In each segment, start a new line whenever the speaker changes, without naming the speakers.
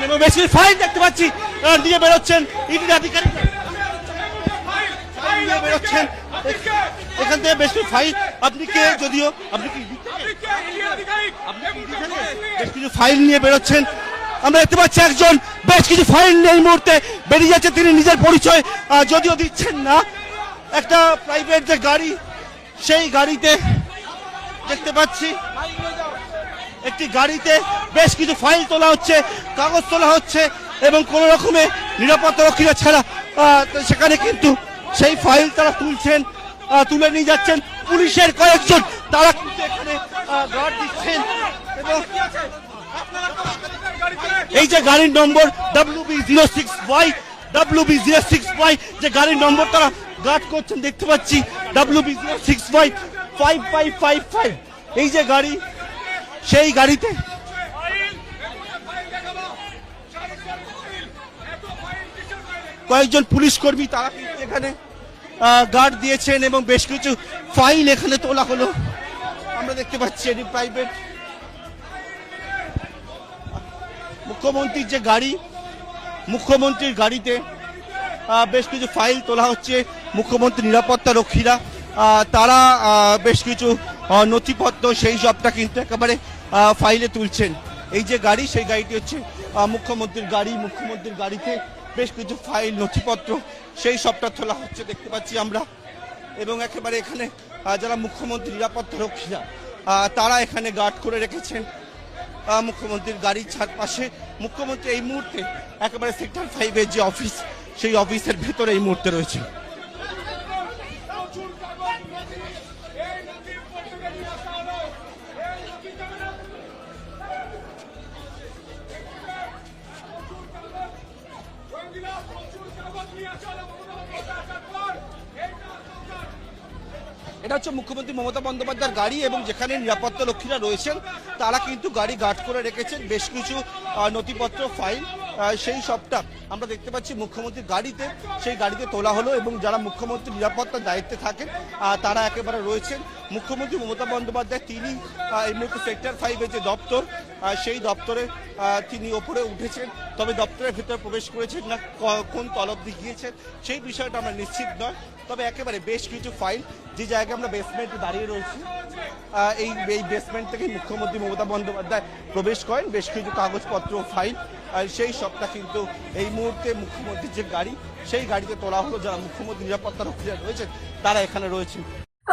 যাচ্ছেন এবং বেশি ফাইল দেখতে পাচ্ছি। নিয়ে বেরোচ্ছেন ইডির নিয়ে বেরোচ্ছেন। এখান থেকে বেশ ফাইল আপনি কে যদিও আপনি কি? বেশ কিছু ফাইল নিয়ে বেরোচ্ছেন। আমরা দেখতে পাচ্ছি একজন বেশ কিছু ফাইল নিয়ে এই মুহূর্তে বেরিয়ে যাচ্ছে। তিনি নিজের পরিচয় যদিও দিচ্ছেন না। একটা প্রাইভেট যে গাড়ি সেই গাড়িতে দেখতে পাচ্ছি। একটি গাড়িতে বেশ কিছু ফাইল তোলা হচ্ছে, কাগজ তোলা হচ্ছে এবং কোন রকমে নিরাপত্তা রক্ষীরা ছাড়া সেখানে কিন্তু সেই ফাইল তারা তুলছেন তুলে নিয়ে যাচ্ছেন। পুলিশের কয়েকজন তারা কিন্তু এখানে গার্ড দিচ্ছেন। এবং এই যে গাড়ির number W B zero six Y W B zero six Y যে গাড়ির নম্বর তারা গার্ড করছেন, দেখতে পাচ্ছি W B zero six Y five five five five এই যে গাড়ি সেই গাড়িতে। কয়েকজন পুলিশ কর্মী তারা কিন্তু এখানে গার্ড দিয়েছেন এবং বেশ কিছু ফাইল এখানে তোলা হলো। আমরা দেখতে পাচ্ছি এটি প্রাইভেট মুখ্যমন্ত্রীর যে গাড়ি, মুখ্যমন্ত্রীর গাড়িতে বেশ কিছু ফাইল তোলা হচ্ছে মুখ্যমন্ত্রী নিরাপত্তা রক্ষীরা। তারা বেশ কিছু নথিপত্র, সেই সবটা কিন্তু একেবারে ফাইলে তুলছেন। এই যে গাড়ি, সেই গাড়িটি হচ্ছে মুখ্যমন্ত্রীর গাড়ি। মুখ্যমন্ত্রীর গাড়িতে বেশ কিছু ফাইল নথিপত্র, সেই সবটা তোলা হচ্ছে, দেখতে পাচ্ছি আমরা। এবং একেবারে এখানে যারা মুখ্যমন্ত্রী, নিরাপত্তা রক্ষীরা তারা এখানে গার্ড করে রেখেছেন। মুখ্যমন্ত্রীর গাড়ির চারপাশে। মুখ্যমন্ত্রী এই মুহূর্তে একেবারে সেক্টর ফাইভের যে অফিস সেই অফিসের ভেতরে এই মুহূর্তে রয়েছে। এটা হচ্ছে মুখ্যমন্ত্রী মমতা বন্দ্যোপাধ্যায়ের গাড়ি এবং যেখানে নিরাপত্তা রক্ষীরা রয়েছেন তারা কিন্তু গাড়ি গার্ড করে রেখেছেন বেশ কিছু নথিপত্র, ফাইল সেই সবটা আমরা দেখতে পাচ্ছি মুখ্যমন্ত্রীর গাড়িতে। সেই গাড়িতে তোলা হলো এবং যারা মুখ্যমন্ত্রী নিরাপত্তার দায়িত্বে থাকেন তারা একেবারে রয়েছেন। মুখ্যমন্ত্রী মমতা বন্দ্যোপাধ্যায়, তিনি এই মুহূর্তে সেক্টর ফাইভের যে দপ্তর সেই দপ্তরে তিনি ওপরে উঠেছেন। তবে দপ্তরের ভিতরে প্রবেশ করেছেন না কোন তলব দিয়ে গিয়েছেন, সেই বিষয়টা আমরা নিশ্চিত নয়। তবে একেবারে বেশ কিছু ফাইল, যে জায়গায় আমরা বেসমেন্টে দাঁড়িয়ে রয়েছি এই বেসমেন্ট থেকে মুখ্যমন্ত্রী মমতা বন্দ্যোপাধ্যায় প্রবেশ করেন, বেশ কিছু কাগজপত্র, ফাইল, আর সেই সবটা কিন্তু এই মুহূর্তে মুখ্যমন্ত্রীর যে গাড়ি, সেই গাড়িতে তোলা হলো। যারা মুখ্যমন্ত্রী নিরাপত্তা রক্ষীরা রয়েছেন, তারা এখানে রয়েছেন।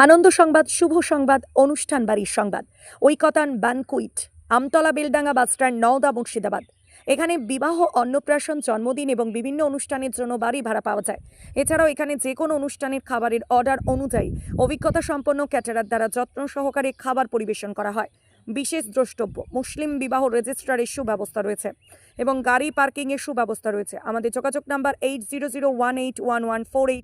আনন্দ সংবাদ, শুভ সংবাদ, অনুষ্ঠান বাড়ির সংবাদ। Oikotan banquet, Amtala Beldanga bus stand Nowda Murshidabad. এখানে বিবাহ, অন্নপ্রাশন, জন্মদিন এবং বিভিন্ন অনুষ্ঠানের জন্য বাড়ি ভাড়া পাওয়া যায়। এছাড়াও এখানে যে কোনো অনুষ্ঠানের খাবারের অর্ডার অনুযায়ী অভিজ্ঞতা সম্পন্ন ক্যাটারার দ্বারা যত্ন সহকারে খাবার পরিবেশন করা হয়। বিশেষ দ্রষ্টব্য। মুসলিম বিবাহ রেজিস্ট্রারের সুব্যবস্থা রয়েছে এবং গাড়ি পার্কিংয়ের সুব্যবস্থা রয়েছে। আমাদের যোগাযোগ number eight zero zero one eight one one four eight